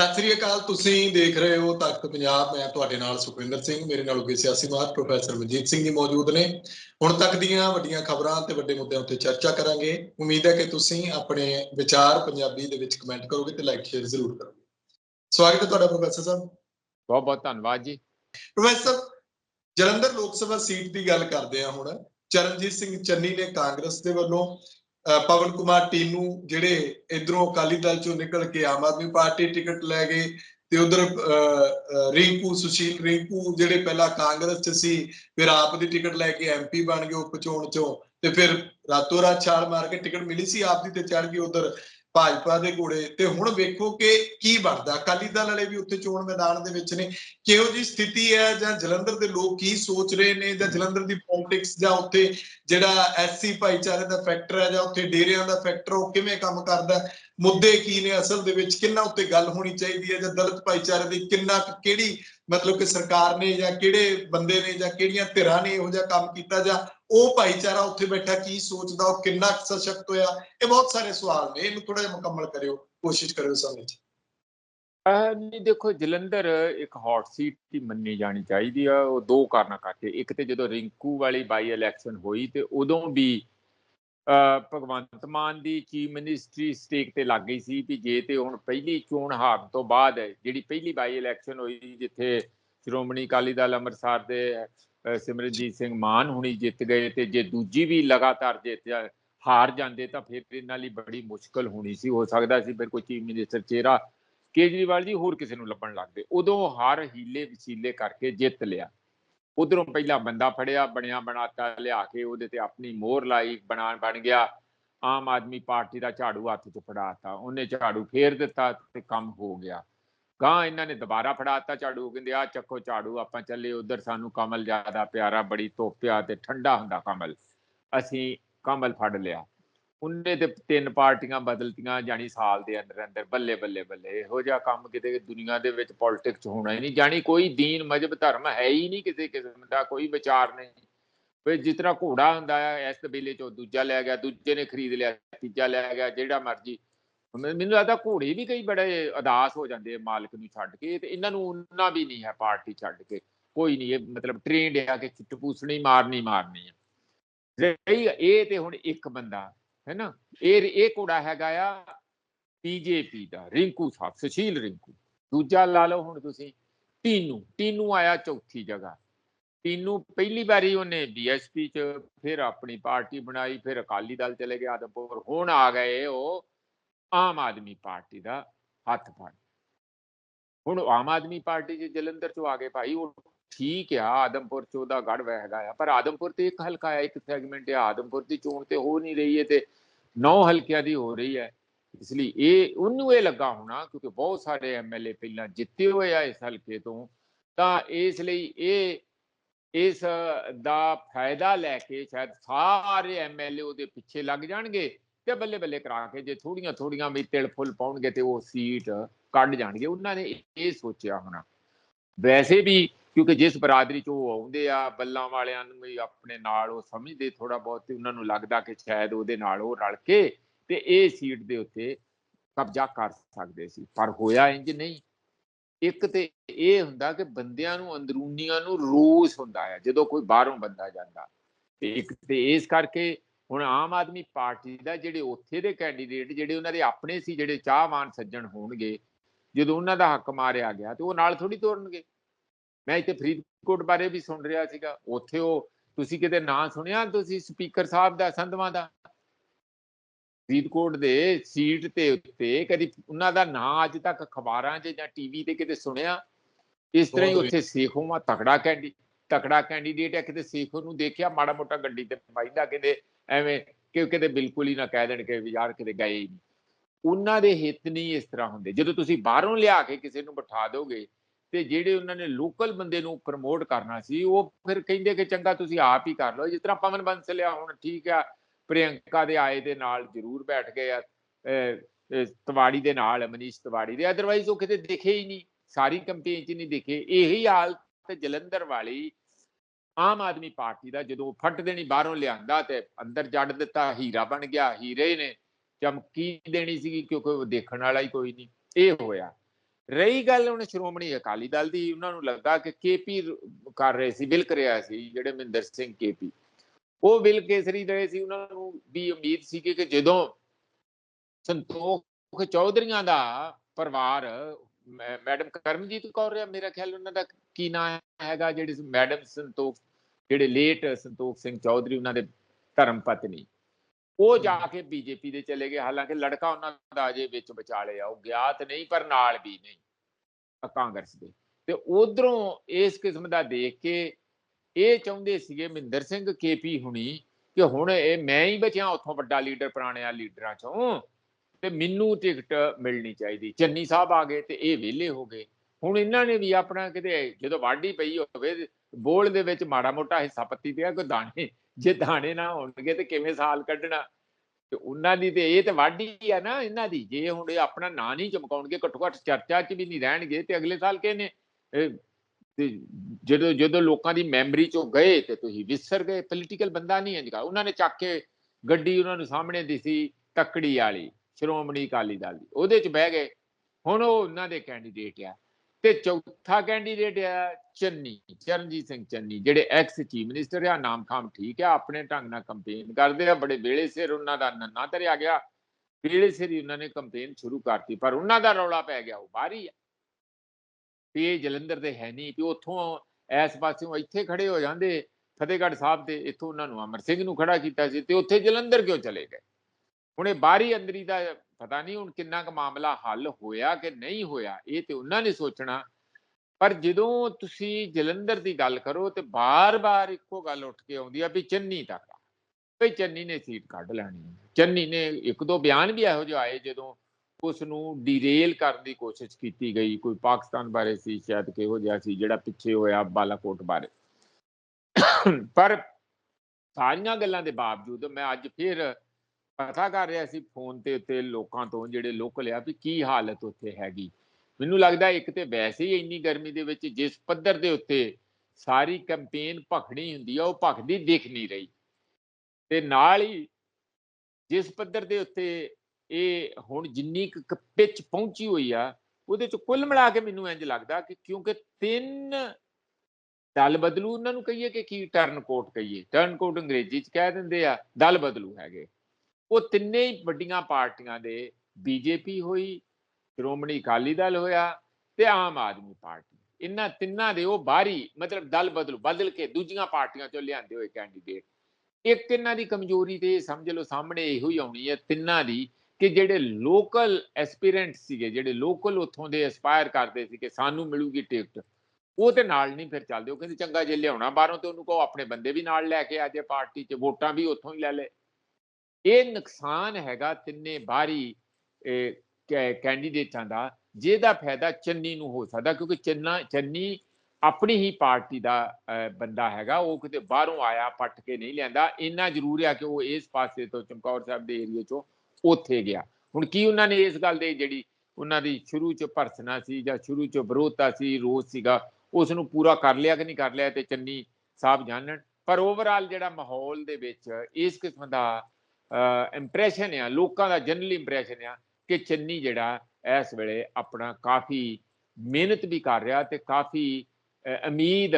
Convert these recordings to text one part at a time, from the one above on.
ਸਤਿ ਸ੍ਰੀ ਅਕਾਲ ਤੁਸੀਂ ਦੇਖ ਰਹੇ ਹੋ ਤਖਤ ਪੰਜਾਬ। ਮੈਂ ਤੁਹਾਡੇ ਨਾਲ ਸੁਖਵਿੰਦਰ ਸਿੰਘ ਮੇਰੇ ਨਾਲ ਕੋਈ ਸਿਆਸੀ ਮਾਹਰ ਪ੍ਰੋਫੈਸਰ ਮਨਜੀਤ ਸਿੰਘ ਜੀ ਮੌਜੂਦ ਨੇ। ਹੁਣ ਤੱਕ ਦੀਆਂ ਵੱਡੀਆਂ ਖਬਰਾਂ ਤੇ ਵੱਡੇ ਮੁੱਦਿਆਂ ਉੱਤੇ ਚਰਚਾ ਕਰਾਂਗੇ। ਉਮੀਦ ਹੈ ਕਿ ਤੁਸੀਂ ਆਪਣੇ ਵਿਚਾਰ ਪੰਜਾਬੀ ਦੇ ਵਿੱਚ ਕਮੈਂਟ ਕਰੋਗੇ ਤੇ ਲਾਈਕ ਸ਼ੇਅਰ ਜ਼ਰੂਰ ਕਰੋਗੇ। ਸਵਾਗਤ ਹੈ ਤੁਹਾਡਾ ਪ੍ਰੋਫੈਸਰ ਸਾਹਿਬ। ਬਹੁਤ ਬਹੁਤ ਧੰਨਵਾਦ ਜੀ। ਪ੍ਰੋਫੈਸਰ ਜਲੰਧਰ ਲੋਕ ਸਭਾ ਸੀਟ ਦੀ ਗੱਲ ਕਰਦੇ ਹਾਂ ਹੁਣ। ਚਰਨਜੀਤ ਸਿੰਘ ਚੰਨੀ ਨੇ ਕਾਂਗਰਸ ਦੇ ਵੱਲੋਂ ਪਵਨ ਕੁਮਾਰ ਟੀਨੂ ਜਿਹੜੇ ਇਧਰੋਂ ਅਕਾਲੀ ਦਲ ਚੋਂ ਨਿਕਲ ਕੇ ਆਮ ਆਦਮੀ ਪਾਰਟੀ ਟਿਕਟ ਲੈ ਗਏ ਤੇ ਉਧਰ ਰਿੰਕੂ, ਸੁਸ਼ੀਲ ਰਿੰਕੂ ਜਿਹੜੇ ਪਹਿਲਾਂ ਕਾਂਗਰਸ ਚ ਸੀ, ਫਿਰ ਆਪ ਦੀ ਟਿਕਟ ਲੈ ਕੇ ਐਮਪੀ ਬਣ ਗਏ ਉਪ ਚੋਣ ਚੋਂ ਤੇ ਫਿਰ ਰਾਤੋਂ ਰਾਤ ਛਾਲ ਮਾਰ ਕੇ ਟਿਕਟ ਮਿਲੀ ਸੀ, ਆਪ ਦੀ ਤੇ ਚੜ ਗਈ ਉਧਰ। ਭਾਜਪਾ ਦੇ ਘੋੜੇ ਤੇ ਹੁਣ ਵੇਖੋ ਕਿ ਕੀ ਬਣਦਾ। ਅਕਾਲੀ ਦਲ ਵਾਲੇ ਵੀ ਉੱਥੇ ਚੋਣ ਮੈਦਾਨ ਦੇ ਵਿੱਚ ਨੇ। ਕਿਹੋ ਜੀ ਸਥਿਤੀ ਹੈ ਜਾਂ ਜਲੰਧਰ ਦੇ ਲੋਕ ਕੀ ਸੋਚ ਰਹੇ ਨੇ ਜਾਂ ਜਲੰਧਰ ਦੀ ਪੋਲਿਟਿਕਸ ਜਾਂ ਉੱਥੇ ਜਿਹੜਾ ਐਸਸੀ ਭਾਈਚਾਰੇ ਦਾ ਫੈਕਟਰ ਹੈ ਜਾਂ ਉੱਥੇ ਡੇਰਿਆਂ ਦਾ ਫੈਕਟਰ ਉਹ ਕਿਵੇਂ ਕੰਮ ਕਰਦਾ ਮੁੱਦੇ ਕੀ ਨੇ ਅਸਲ ਦੇ ਵਿੱਚ? ਕਿੰਨਾ ਉੱਤੇ ਗੱਲ ਹੋਣੀ ਚਾਹੀਦੀ ਹੈ ਜਾਂ ਦਲਿਤ ਭਾਈਚਾਰੇ ਦੀ ਕਿੰਨਾ ਕਿਹੜੀ ਮਤਲਬ ਕਿ ਸਰਕਾਰ ਨੇ ਜਾਂ ਕਿਹੜੇ ਬੰਦੇ ਨੇ ਜਾਂ ਕਿਹੜੀਆਂ ਧਿਰਾਂ ਨੇ ਇਹੋ ਜਿਹਾ ਕੰਮ ਕੀਤਾ ਜਾਂ ਉਹ ਭਾਈਚਾਰਾ ਉੱਥੇ ਬੈਠਾ ਕੀ ਸੋਚਦਾ, ਉਹ ਕਿੰਨਾ ਸਸ਼ਕਤ ਹੋਇਆ? ਇਹ ਬਹੁਤ ਸਾਰੇ ਸਵਾਲ ਨੇ, ਇਹਨੂੰ ਥੋੜਾ ਜਿਹਾ ਮੁਕੰਮਲ ਕਰਿਓ, ਕੋਸ਼ਿਸ਼ ਕਰਿਓ ਸਮਝ ਨਹੀਂ, ਦੇਖੋ ਜਲੰਧਰ ਇੱਕ ਹੌਟ ਸੀਟ ਹੀ ਮੰਨੀ ਜਾਣੀ ਚਾਹੀਦੀ ਆ, ਉਹ ਦੋ ਕਾਰਨਾਂ ਕਰਕੇ। ਇੱਕ ਤੇ ਜਦੋਂ ਰਿੰਕੂ ਵਾਲੀ ਬਾਈ ਇਲੈਕਸ਼ਨ ਹੋਈ ਤੇ ਉਦੋਂ ਵੀ ਭਗਵੰਤ ਮਾਨ ਦੀ ਚੀਫ ਮਿਨਿਸਟਰੀ ਸਟੇਕ ਤੇ ਲੱਗ ਗਈ ਸੀ ਵੀ ਜੇ ਤੇ ਹੁਣ ਪਹਿਲੀ ਚੋਣ ਹਾਰਨ ਤੋਂ ਬਾਅਦ ਜਿਹੜੀ ਪਹਿਲੀ ਬਾਈ ਇਲੈਕਸ਼ਨ ਹੋਈ ਜਿੱਥੇ ਸ਼੍ਰੋਮਣੀ ਅਕਾਲੀ ਦਲ ਅੰਮ੍ਰਿਤਸਰ ਦੇ ਅਹ ਸਿਮਰਨਜੀਤ ਸਿੰਘ ਮਾਨ ਹੁਣੀ ਜਿੱਤ ਗਏ ਤੇ ਜੇ ਦੂਜੀ ਵੀ ਲਗਾਤਾਰ ਜਿੱਤ ਜਾ- ਹਾਰ ਜਾਂਦੇ ਤਾਂ ਫਿਰ ਇਹਨਾਂ ਲਈ ਬੜੀ ਮੁਸ਼ਕਲ ਹੋਣੀ ਸੀ। ਹੋ ਸਕਦਾ ਸੀ ਫਿਰ ਕੋਈ ਚੀਫ ਮਿਨਿਸਟਰ ਚਿਹਰਾ ਕੇਜਰੀਵਾਲ ਜੀ ਹੋਰ ਕਿਸੇ ਨੂੰ ਲੱਭਣ ਲੱਗਦੇ ਉਦੋਂ ਹਾਰ ਹੀਲੇ ਵਸੀਲੇ ਕਰਕੇ ਜਿੱਤ ਲਿਆ। ਉਧਰੋਂ ਪਹਿਲਾਂ ਬੰਦਾ ਫੜਿਆ, ਬਣਿਆ ਬਣਾਤਾ, ਲਿਆ ਕੇ ਉਹਦੇ ਤੇ ਆਪਣੀ ਮੋਹਰ ਲਾਈ ਬਣਾ ਬਣ ਗਿਆ। ਆਮ ਆਦਮੀ ਪਾਰਟੀ ਦਾ ਝਾੜੂ ਹੱਥ 'ਚ ਫੜਾਤਾ ਉਹਨੇ ਝਾੜੂ ਫੇਰ ਦਿੱਤਾ ਤੇ ਕੰਮ ਹੋ ਗਿਆ। ਗਾਂ ਇਹਨਾਂ ਨੇ ਦੁਬਾਰਾ ਫੜਾਤਾ ਝਾੜੂ, ਕਹਿੰਦੇ ਆ ਚੱਕੋ ਝਾੜੂ, ਆਪਾਂ ਚੱਲੇ ਉਧਰ, ਸਾਨੂੰ ਕਮਲ ਜ਼ਿਆਦਾ ਪਿਆਰਾ, ਬੜੀ ਧੋਪਿਆ ਤੇ ਠੰਡਾ ਹੁੰਦਾ ਕਮਲ। ਅਸੀਂ ਕਮਲ ਫੜ ਲਿਆ। ਉਹਨੇ ਤੇ ਤਿੰਨ ਪਾਰਟੀਆਂ ਬਦਲਤੀਆਂ ਜਾਣੀ ਸਾਲ ਦੇ ਅੰਦਰ ਅੰਦਰ, ਬੱਲੇ ਬੱਲੇ ਬੱਲੇ। ਇਹੋ ਜਿਹਾ ਕੰਮ ਕਿਤੇ ਦੁਨੀਆ ਦੇ ਵਿੱਚ ਪੋਲਿਟਿਕਸ ਹੋਣਾ ਹੀ ਨਹੀਂ। ਜਾਣੀ ਕੋਈ ਦੀਨ ਮਜਬ ਧਰਮ ਹੈ ਹੀ ਨਹੀਂ ਕਿਸੇ ਕਿਸਮ ਦਾ, ਕੋਈ ਵਿਚਾਰ ਨਹੀਂ। ਵੀ ਜਿਸ ਤਰ੍ਹਾਂ ਘੋੜਾ ਹੁੰਦਾ ਹੈ ਇਸ ਕਬੀਲੇ ਚੋਂ ਦੂਜਾ ਲੈ ਗਿਆ, ਦੂਜੇ ਨੇ ਖਰੀਦ ਲਿਆ, ਤੀਜਾ ਲੈ ਗਿਆ, ਜਿਹੜਾ ਮਰਜ਼ੀ। ਮੈਨੂੰ ਲੱਗਦਾ ਘੋੜੇ ਵੀ ਕਈ ਬੜੇ ਅਦਾਸ ਹੋ ਜਾਂਦੇ ਮਾਲਕ ਨੂੰ ਛੱਡ ਕੇ। ਤੇ ਇਹਨਾਂ ਨੂੰ ਉਹਨਾਂ ਵੀ ਨਹੀਂ ਹੈ ਪਾਰਟੀ ਛੱਡ ਕੇ। ਕੋਈ ਨਹੀਂ, ਇਹ ਮਤਲਬ ਟ੍ਰੇਨਡ ਆ ਕਿ ਟਪੂਸਣੀ ਮਾਰਨੀ ਮਾਰਨੀ ਹੈ ਰਹੀ ਇਹ ਤੇ ਹੁਣ ਇੱਕ ਬੰਦਾ। ਹੈ ਨਾ? ਇਹ ਇਹ ਘੋੜਾ ਹੈਗਾ ਆ ਬੀਜੇਪੀ ਦਾ, ਰਿੰਕੂ ਸਾਹਿਬ, ਸੁਸ਼ੀਲ ਰਿੰਕੂ। ਦੂਜਾ ਲਾ ਲਓ ਹੁਣ ਤੁਸੀਂ, ਟੀਨੂ। ਟੀਨੂ ਆਇਆ ਚੌਥੀ ਜਗ੍ਹਾ। ਟੀਨੂ ਪਹਿਲੀ ਵਾਰੀ ਉਹਨੇ ਬੀਐਸਪੀ ਚ ਫਿਰ ਆਪਣੀ ਪਾਰਟੀ ਬਣਾਈ, ਫਿਰ ਅਕਾਲੀ ਦਲ ਚਲੇ ਗਿਆ ਆਦਮਪੁਰ। ਹੁਣ ਆ ਗਏ ਉਹ ਆਮ ਆਦਮੀ ਪਾਰਟੀ ਦਾ ਹੱਥ ਫੜ। ਹੁਣ ਆਮ ਆਦਮੀ ਪਾਰਟੀ ਚ ਜਲੰਧਰ ਚੋਂ ਆ ਗਏ ਭਾਈ, ਉਹ ਠੀਕ ਆ ਆਦਮਪੁਰ ਚ ਉਹਦਾ ਗੜ ਹੈਗਾ ਆ, ਪਰ ਆਦਮਪੁਰ ਤੇ ਇੱਕ ਹਲਕਾ ਆ, ਇੱਕ ਸੈਗਮੈਂਟ ਆ, ਆਦਮਪੁਰ ਦੀ ਚੋਣ ਤੇ ਹੋ ਨਹੀਂ ਰਹੀ ਹੈ ਤੇ ਨੌ ਹਲਕਿਆਂ ਦੀ ਹੋ ਰਹੀ ਹੈ। ਇਸ ਲਈ ਇਹ, ਉਹਨੂੰ ਇਹ ਲੱਗਾ ਹੋਣਾ ਕਿਉਂਕਿ ਬਹੁਤ ਸਾਰੇ ਐਮਐਲਏ ਪਹਿਲਾਂ ਜਿੱਤੇ ਹੋਏ ਆ ਇਸ ਹਲਕੇ ਤੋਂ, ਤਾਂ ਇਸ ਲਈ ਇਹ, ਇਸ ਦਾ ਫਾਇਦਾ ਲੈ ਕੇ ਸ਼ਾਇਦ ਸਾਰੇ ਐਮਐਲਏ ਉਹਦੇ ਪਿੱਛੇ ਲੱਗ ਜਾਣਗੇ ਤੇ ਬੱਲੇ ਬੱਲੇ ਕਰਾ ਕੇ ਜੇ ਥੋੜੀਆਂ ਥੋੜੀਆਂ ਵੀ ਤਿਲ ਫੁੱਲ ਪਾਉਣਗੇ ਤੇ ਉਹ ਸੀਟ ਕੱਢ ਜਾਣਗੇ। ਉਹਨਾਂ ਨੇ ਇਹ ਸੋਚਿਆ ਹੋਣਾ। ਵੈਸੇ ਵੀ ਕਿਉਂਕਿ ਜਿਸ ਬਰਾਦਰੀ ਚ ਉਹ ਆਉਂਦੇ ਆ, ਬੱਲਾਂ ਵਾਲਿਆਂ ਨੂੰ ਵੀ ਆਪਣੇ ਨਾਲ ਉਹ ਸਮਝਦੇ ਥੋੜਾ ਬਹੁਤ ਤੇ ਉਹਨਾਂ ਨੂੰ ਲੱਗਦਾ ਕਿ ਸ਼ਾਇਦ ਉਹਦੇ ਨਾਲ ਉਹ ਰਲ ਕੇ ਤੇ ਇਹ ਸੀਟ ਦੇ ਉੱਤੇ ਕਬਜ਼ਾ ਕਰ ਸਕਦੇ ਸੀ, ਪਰ ਹੋਇਆ ਇੰਜ ਨਹੀਂ। ਇੱਕ ਤੇ ਇਹ ਹੁੰਦਾ ਕਿ ਬੰਦਿਆਂ ਨੂੰ, ਅੰਦਰੂਨੀਆਂ ਨੂੰ ਰੋਸ ਹੁੰਦਾ ਹੈ ਜਦੋਂ ਕੋਈ ਬਾਹਰੋਂ ਬੰਦਾ ਜਾਂਦਾ। ਤੇ ਇੱਕ ਤੇ ਇਸ ਕਰਕੇ ਹੁਣ ਆਮ ਆਦਮੀ ਪਾਰਟੀ ਦਾ ਜਿਹੜੇ ਉੱਥੇ ਦੇ ਕੈਂਡੀਡੇਟ ਜਿਹੜੇ ਉਹਨਾਂ ਦੇ ਆਪਣੇ ਸੀ, ਜਿਹੜੇ ਚਾਹਵਾਨ ਸੱਜਣ ਹੋਣਗੇ, ਜਦੋਂ ਉਹਨਾਂ ਦਾ ਹੱਕ ਮਾਰਿਆ ਗਿਆ ਤੇ ਉਹ ਨਾਲ ਥੋੜੀ ਤੋਰਨਗੇ। ਮੈਂ ਇੱਥੇ ਫਰੀਦਕੋਟ ਬਾਰੇ ਵੀ ਸੁਣ ਰਿਹਾ ਸੀਗਾ। ਉੱਥੇ ਉਹ ਤੁਸੀਂ ਕਿਤੇ ਨਾਂ ਸੁਣਿਆ? ਤੁਸੀਂ ਸਪੀਕਰ ਸਾਹਿਬ ਦਾ ਸੰਧਵਾਂ ਦਾ? ਫਰੀਦਕੋਟ ਦੇ ਸੀਟ ਤੇ ਉੱਤੇ ਕਦੀ ਉਹਨਾਂ ਦਾ ਨਾਂ ਅੱਜ ਤੱਕ ਅਖਬਾਰਾਂ 'ਚ ਜਾਂ ਟੀਵੀ ਤੇ ਕਿਤੇ ਸੁਣਿਆ? ਇਸ ਤਰ੍ਹਾਂ ਹੀ ਉੱਥੇ ਸੇਖੋਂ ਤਕੜਾ ਕੈਂਡੀ ਤਕੜਾ ਕੈਂਡੀਡੇਟ ਹੈ ਕਿਤੇ ਸੇਖੋ ਨੂੰ ਦੇਖਿਆ ਮਾੜਾ ਮੋਟਾ ਗੱਡੀ ਤੇ ਪਾਈਦਾ ਕਿਤੇ ਐਵੇਂ ਕਿ ਕਿਤੇ ਬਿਲਕੁਲ ਹੀ ਨਾ ਕਹਿ ਦੇਣ ਕਿ ਯਾਰ ਕਿਤੇ ਗਏ ਹੀ ਨਹੀਂ। ਉਹਨਾਂ ਦੇ ਹਿੱਤ ਨਹੀਂ ਇਸ ਤਰ੍ਹਾਂ ਹੁੰਦੇ। ਜਦੋਂ ਤੁਸੀਂ ਬਾਹਰੋਂ ਲਿਆ ਕੇ ਕਿਸੇ ਨੂੰ ਬਿਠਾ ਦੋਗੇ ਤੇ ਜਿਹੜੇ ਉਹਨਾਂ ਨੇ ਲੋਕਲ ਬੰਦੇ ਨੂੰ ਪ੍ਰਮੋਟ ਕਰਨਾ ਸੀ ਉਹ ਫਿਰ ਕਹਿੰਦੇ ਕਿ ਚੰਗਾ ਤੁਸੀਂ ਆਪ ਹੀ ਕਰ ਲਓ। ਜਿਸ ਤਰ੍ਹਾਂ ਪਵਨ ਬੰਸਲਿਆ ਹੁਣ ਠੀਕ ਆ ਪ੍ਰਿਯੰਕਾ ਦੇ ਆਏ ਦੇ ਨਾਲ ਜ਼ਰੂਰ ਬੈਠ ਗਏ ਆ ਅਹ, ਤਵਾੜੀ ਦੇ ਨਾਲ ਮਨੀਸ਼ ਤਵਾੜੀ ਦੇ। ਅਦਰਵਾਈਜ਼ ਉਹ ਕਿਤੇ ਦਿਖੇ ਹੀ ਨਹੀਂ ਸਾਰੀ ਕੰਪੇਨ 'ਚ ਨਹੀਂ ਦਿਖੇ। ਇਹੀ ਹਾਲਤ ਜਲੰਧਰ ਵਾਲੀ ਆਮ ਆਦਮੀ ਪਾਰਟੀ ਦਾ ਜਦੋਂ ਫੱਟ ਦੇਣੀ ਬਾਹਰੋਂ ਲਿਆਂਦਾ ਤੇ ਅੰਦਰ ਜੜ ਦਿੱਤਾ ਹੀਰਾ ਬਣ ਗਿਆ ਹੀਰੇ ਨੇ ਚਮਕੀ ਦੇਣੀ ਸੀਗੀ ਕਿਉਂਕਿ ਉਹ ਦੇਖਣ ਵਾਲਾ ਹੀ ਕੋਈ ਨਹੀਂ। ਇਹ ਹੋਇਆ। ਰਹੀ ਗੱਲ ਹੁਣ ਸ਼੍ਰੋਮਣੀ ਅਕਾਲੀ ਦਲ ਦੀ, ਉਹਨਾਂ ਨੂੰ ਲੱਗਾ ਕਿ ਕੇਪੀ ਕਰ ਰਹੇ ਸੀ ਬਿਲ ਕਰਿਆ ਸੀ, ਜਿਹੜੇ ਮਹਿੰਦਰ ਸਿੰਘ ਕੇਪੀ ਉਹ ਬਿਲ ਕੇਸਰੀ ਰਹੇ ਸੀ, ਉਹਨਾਂ ਨੂੰ ਵੀ ਉਮੀਦ ਸੀ ਕਿ ਜਦੋਂ ਸੰਤੋਖ ਚੌਧਰੀਆਂ ਦਾ ਪਰਿਵਾਰ, ਮੈ- ਮੈਡਮ ਕਰਮਜੀਤ ਕੌਰ ਆ ਮੇਰਾ ਖਿਆਲ ਉਹਨਾਂ ਦਾ ਕੀ ਨਾਮ ਹੈਗਾ, ਜਿਹੜੀ ਮੈਡਮ ਸੰਤੋਖ, ਜਿਹੜੇ ਲੇਟ ਸੰਤੋਖ ਸਿੰਘ ਚੌਧਰੀ, ਉਹਨਾਂ ਦੇ ਧਰਮ ਪਤਨੀ। ਉਹ ਜਾ ਕੇ ਬੀਜੇਪੀ ਦੇ ਚਲੇ ਗਏ, ਹਾਲਾਂਕਿ ਲੜਕਾ ਉਹਨਾਂ ਦਾ ਅਜੇ ਵਿੱਚ ਵਿਚਾਲੇ ਆ, ਉਹ ਗਿਆਤ ਨਹੀਂ, ਪਰ ਨਾਲ ਵੀ ਨਹੀਂ। ਕਾਂਗਰਸ ਦੇ। ਤੇ ਉਧਰੋਂ ਇਸ ਕਿਸਮ ਦਾ ਦੇਖ ਕੇ ਇਹ ਚਾਹੁੰਦੇ ਸੀਗੇ ਮਹਿੰਦਰ ਸਿੰਘ ਕੇਪੀ ਹੁਣੀ ਕਿ ਹੁਣ ਇਹ ਮੈਂ ਹੀ ਬਚਿਆ ਉੱਥੋਂ ਵੱਡਾ ਲੀਡਰ ਪੁਰਾਣਿਆਂ ਲੀਡਰਾਂ ਚੋਂ ਤੇ ਮੈਨੂੰ ਟਿਕਟ ਮਿਲਣੀ ਚਾਹੀਦੀ। ਚੰਨੀ ਸਾਹਿਬ ਆ ਗਏ ਤੇ ਇਹ ਵਿਹਲੇ ਹੋ ਗਏ। ਹੁਣ ਇਹਨਾਂ ਨੇ ਵੀ ਆਪਣਾ ਕਿਤੇ ਜਦੋਂ ਵਾਢੀ ਪਈ ਹੋਵੇ ਬੋਲ ਦੇ ਵਿੱਚ ਮਾੜਾ ਮੋਟਾ ਹਿੱਸਾ ਪੱਤੀ ਪਿਆ, ਕੋਈ ਦਾਣੇ, ਜੇ ਦਾਣੇ ਨਾ ਹੋਣਗੇ ਤੇ ਕਿਵੇਂ ਸਾਲ ਕੱਢਣਾ? ਤੇ ਉਹਨਾਂ ਦੀ ਤੇ ਇਹ ਤੇ ਵਾਢੀ ਆ ਨਾ ਇਹਨਾਂ ਦੀ। ਜੇ ਹੁਣ ਇਹ ਆਪਣਾ ਨਾਂ ਨਹੀਂ ਚਮਕਾਉਣਗੇ ਘੱਟੋ ਘੱਟ ਚਰਚਾ 'ਚ ਵੀ ਨਹੀਂ ਰਹਿਣਗੇ ਤੇ ਅਗਲੇ ਸਾਲ ਕਿਹਨੇ ਤੇ ਜਦੋਂ ਜਦੋਂ ਲੋਕਾਂ ਦੀ ਮੈਮਰੀ ਚੋਂ ਗਏ ਤੇ ਤੁਸੀਂ ਵਿਸਰ ਗਏ ਪੋਲੀਟੀਕਲ ਬੰਦਾ ਨਹੀਂ ਹੈ ਜਿਹੜਾ ਉਹਨਾਂ ਨੇ ਚੱਕ ਕੇ ਗੱਡੀ ਉਹਨਾਂ ਨੂੰ ਸਾਹਮਣੇ ਦਿਸੀ, ਤੱਕੜੀ ਵਾਲੀ, ਸ਼੍ਰੋਮਣੀ ਅਕਾਲੀ ਦਲ ਦੀ। ਉਹਦੇ 'ਚ ਬਹਿ ਗਏ। ਹੁਣ ਉਹ ਉਹਨਾਂ ਦੇ ਕੈਂਡੀਡੇਟ ਆ। ਤੇ ਚੌਥਾ ਕੈਂਡੀਡੇਟ ਆ ਚੰਨੀ, ਚਰਨਜੀਤ ਸਿੰਘ ਚੰਨੀ, ਜਿਹੜੇ ਐਕਸ ਚੀਫ ਮਿਨਿਸਟਰ ਆ, ਨਾਮ ਖਾਮ ਠੀਕ ਆ, ਆਪਣੇ ਢੰਗ ਨਾਲ ਕੰਪੇਨ ਕਰਦੇ ਆ, ਬੜੇ ਵੇਲੇ ਸਿਰ ਉਹਨਾਂ ਦਾ ਨੰਨਾ ਧਰਿਆ ਗਿਆ ਵੇਲੇ ਸਿਰ ਹੀ ਉਹਨਾਂ ਨੇ ਕੰਪੇਨ ਸ਼ੁਰੂ ਕਰਤੀ, ਪਰ ਉਹਨਾਂ ਦਾ ਰੌਲਾ ਪੈ ਗਿਆ, ਉਹ ਬਾਹਰ ਹੀ ਆ। ਵੀ ਇਹ ਜਲੰਧਰ ਦੇ ਹੈ ਨਹੀਂ, ਵੀ ਉੱਥੋਂ ਇਸ ਪਾਸਿਓਂ ਇੱਥੇ ਖੜੇ ਹੋ ਜਾਂਦੇ, ਫਤਿਹਗੜ੍ਹ ਸਾਹਿਬ ਤੇ ਇੱਥੋਂ ਉਹਨਾਂ ਨੂੰ ਅਮਰ ਸਿੰਘ ਨੂੰ ਖੜਾ ਕੀਤਾ ਸੀ, ਤੇ ਉੱਥੇ ਜਲੰਧਰ ਕਿਉਂ ਚਲੇ ਗਏ? ਹੁਣ ਇਹ ਬਾਹਰੀ ਅੰਦਰੀ ਦਾ ਪਤਾ ਨਹੀਂ ਹੁਣ ਕਿੰਨਾ ਕੁ ਮਾਮਲਾ ਹੱਲ ਹੋਇਆ ਕਿ ਨਹੀਂ ਹੋਇਆ, ਇਹ ਤੇ ਉਹਨਾਂ ਨੇ ਸੋਚਣਾ ਪਰ ਜਦੋਂ ਤੁਸੀਂ ਜਲੰਧਰ ਦੀ ਗੱਲ ਕਰੋ ਤੇ ਬਾਰ-ਬਾਰ ਇੱਕੋ ਗੱਲ ਉੱਠ ਕੇ ਆਉਂਦੀ ਆ ਵੀ ਚੰਨੀ ਤੱਕ ਆ। ਵੀ ਚੰਨੀ ਨੇ ਸੀਟ ਕੱਢ ਲੈਣੀ ਹੈ। ਚੰਨੀ ਨੇ ਇੱਕ ਦੋ ਬਿਆਨ ਵੀ ਇਹੋ ਜਿਹੇ ਆਏ ਜਦੋਂ ਉਸ ਨੂੰ ਡੀਰੇਲ ਕਰਨ ਦੀ ਕੋਸ਼ਿਸ਼ ਕੀਤੀ ਗਈ ਕੋਈ ਪਾਕਿਸਤਾਨ ਬਾਰੇ ਸੀ, ਸ਼ਾਇਦ ਕਿਹੋ ਜਿਹਾ ਸੀ ਜਿਹੜਾ ਪਿੱਛੇ ਹੋਇਆ ਬਾਲਾਕੋਟ ਬਾਰੇ ਪਰ ਸਾਰੀਆਂ ਗੱਲਾਂ ਦੇ ਬਾਵਜੂਦ ਮੈਂ ਅੱਜ ਫਿਰ ਪਤਾ ਕਰ ਰਿਹਾ ਸੀ ਫੋਨ ਤੇ ਉੱਤੇ ਲੋਕਾਂ ਤੋਂ ਜਿਹੜੇ ਲੋਕਲ ਆ ਵੀ ਕੀ ਹਾਲਤ ਉੱਥੇ ਹੈਗੀ। ਮੈਨੂੰ ਲੱਗਦਾ ਇੱਕ ਤੇ ਵੈਸੇ ਹੀ ਇੰਨੀ ਗਰਮੀ ਦੇ ਵਿੱਚ ਜਿਸ ਪੱਧਰ ਦੇ ਉੱਤੇ ਸਾਰੀ ਕੈਂਪੇਨ ਭਖਣੀ ਹੁੰਦੀ ਆ, ਉਹ ਭਖਦੀ ਦਿਖ ਨਹੀਂ ਰਹੀ। ਤੇ ਨਾਲ ਹੀ ਜਿਸ ਪੱਧਰ ਦੇ ਉੱਤੇ ਇਹ ਹੁਣ ਜਿੰਨੀ ਕੁ ਪਿੱਚ ਪਹੁੰਚੀ ਹੋਈ ਆ, ਉਹਦੇ ਚ ਕੁੱਲ ਮਿਲਾ ਕੇ ਮੈਨੂੰ ਇੰਜ ਲੱਗਦਾ ਕਿ ਕਿਉਂਕਿ ਤਿੰਨ ਦਲ ਬਦਲੂ ਉਹਨਾਂ ਨੂੰ ਕਹੀਏ ਕਿ ਕੀ ਟਰਨ ਕੋਟ ਕਹੀਏ? ਟਰਨ ਕੋਟ ਅੰਗਰੇਜ਼ੀ ਚ ਕਹਿ ਦਿੰਦੇ ਆ, ਦਲ ਬਦਲੂ ਹੈਗੇ। ਉਹ ਤਿੰਨੇ ਹੀ ਵੱਡੀਆਂ ਪਾਰਟੀਆਂ ਦੇ ਬੀਜੇਪੀ ਹੋਈ, ਸ਼੍ਰੋਮਣੀ ਅਕਾਲੀ ਦਲ ਹੋਇਆ ਤੇ ਆਮ ਆਦਮੀ ਪਾਰਟੀ। ਇਹਨਾਂ ਤਿੰਨਾਂ ਦੇ ਉਹ ਬਾਹਰੀ ਮਤਲਬ ਦਲ ਬਦਲ ਬਦਲ ਕੇ ਦੂਜੀਆਂ ਪਾਰਟੀਆਂ ਚੋਂ ਲਿਆਂਦੇ ਹੋਏ ਕੈਂਡੀਡੇਟ ਇੱਕ ਇਹਨਾਂ ਦੀ ਕਮਜ਼ੋਰੀ ਤੇ ਸਮਝ ਲਓ ਸਾਹਮਣੇ ਇਹੋ ਹੀ ਆਉਣੀ ਹੈ ਤਿੰਨਾਂ ਦੀ ਕਿ ਜਿਹੜੇ ਲੋਕਲ ਐਸਪੀਰੈਂਟ ਸੀਗੇ, ਜਿਹੜੇ ਲੋਕਲ ਉੱਥੋਂ ਦੇ ਐਸਪਾਇਰ ਕਰਦੇ ਸੀ ਕਿ ਸਾਨੂੰ ਮਿਲੂਗੀ ਟਿਕਟ ਉਹ ਤੇ ਨਾਲ ਨਹੀਂ ਫਿਰ ਚੱਲਦੇ, ਉਹ ਕਹਿੰਦੇ ਚੰਗਾ ਜੇ ਲਿਆਉਣਾ ਬਾਹਰੋਂ ਤੇ ਉਹਨੂੰ ਕਹੋ ਆਪਣੇ ਬੰਦੇ ਵੀ ਨਾਲ ਲੈ ਕੇ ਆ ਜੇ ਪਾਰਟੀ 'ਚ, ਵੋਟਾਂ ਵੀ ਉੱਥੋਂ ਹੀ ਲੈ ਲੈ। ਇਹ ਨੁਕਸਾਨ ਹੈਗਾ ਤਿੰਨੇ ਬਾਹਰੀ ਕੈ- ਕੈਂਡੀਡੇਟਾਂ ਦਾ, ਜਿਹਦਾ ਫਾਇਦਾ ਚੰਨੀ ਨੂੰ ਹੋ ਸਕਦਾ, ਕਿਉਂਕਿ ਚੰਨਾ, ਚੰਨੀ ਆਪਣੀ ਹੀ ਪਾਰਟੀ ਦਾ ਬੰਦਾ ਹੈਗਾ, ਉਹ ਕਿਤੇ ਬਾਹਰੋਂ ਆਇਆ, ਪੱਟ ਕੇ ਨਹੀਂ ਲਿਆਂਦਾ, ਇੰਨਾ ਜ਼ਰੂਰ ਆ ਕਿ ਉਹ ਇਸ ਪਾਸੇ ਤੋਂ ਚਮਕੌਰ ਸਾਹਿਬ ਦੇ ਏਰੀਏ ਚੋਂ ਉੱਥੇ ਗਿਆ। ਹੁਣ ਕੀ ਉਹਨਾਂ ਨੇ ਇਸ ਗੱਲ ਦੇ ਜਿਹੜੀ ਉਹਨਾਂ ਦੀ ਸ਼ੁਰੂ ਚ ਭਰਸਨਾ ਸੀ ਜਾਂ ਸ਼ੁਰੂ ਚ ਵਿਰੋਧਤਾ ਸੀ, ਰੋਸ ਸੀਗਾ ਉਸ ਨੂੰ ਪੂਰਾ ਕਰ ਲਿਆ ਕਿ ਨਹੀਂ ਕਰ ਲਿਆ ਤੇ ਚੰਨੀ ਸਾਹਿਬ ਜਾਣਨ ਪਰ ਓਵਰਆਲ ਜਿਹੜਾ ਮਾਹੌਲ ਦੇ ਵਿੱਚ ਇਸ ਕਿਸਮ ਦਾ ਇੰਪ੍ਰੈਸ਼ਨ ਆ, ਲੋਕਾਂ ਦਾ ਜਨਰਲ ਇੰਪ੍ਰੈਸ਼ਨ ਆ ਕਿ ਚੰਨੀ ਜਿਹੜਾ ਇਸ ਵੇਲੇ ਆਪਣਾ ਕਾਫੀ ਮਿਹਨਤ ਵੀ ਕਰ ਰਿਹਾ ਤੇ ਕਾਫੀ ਉਮੀਦ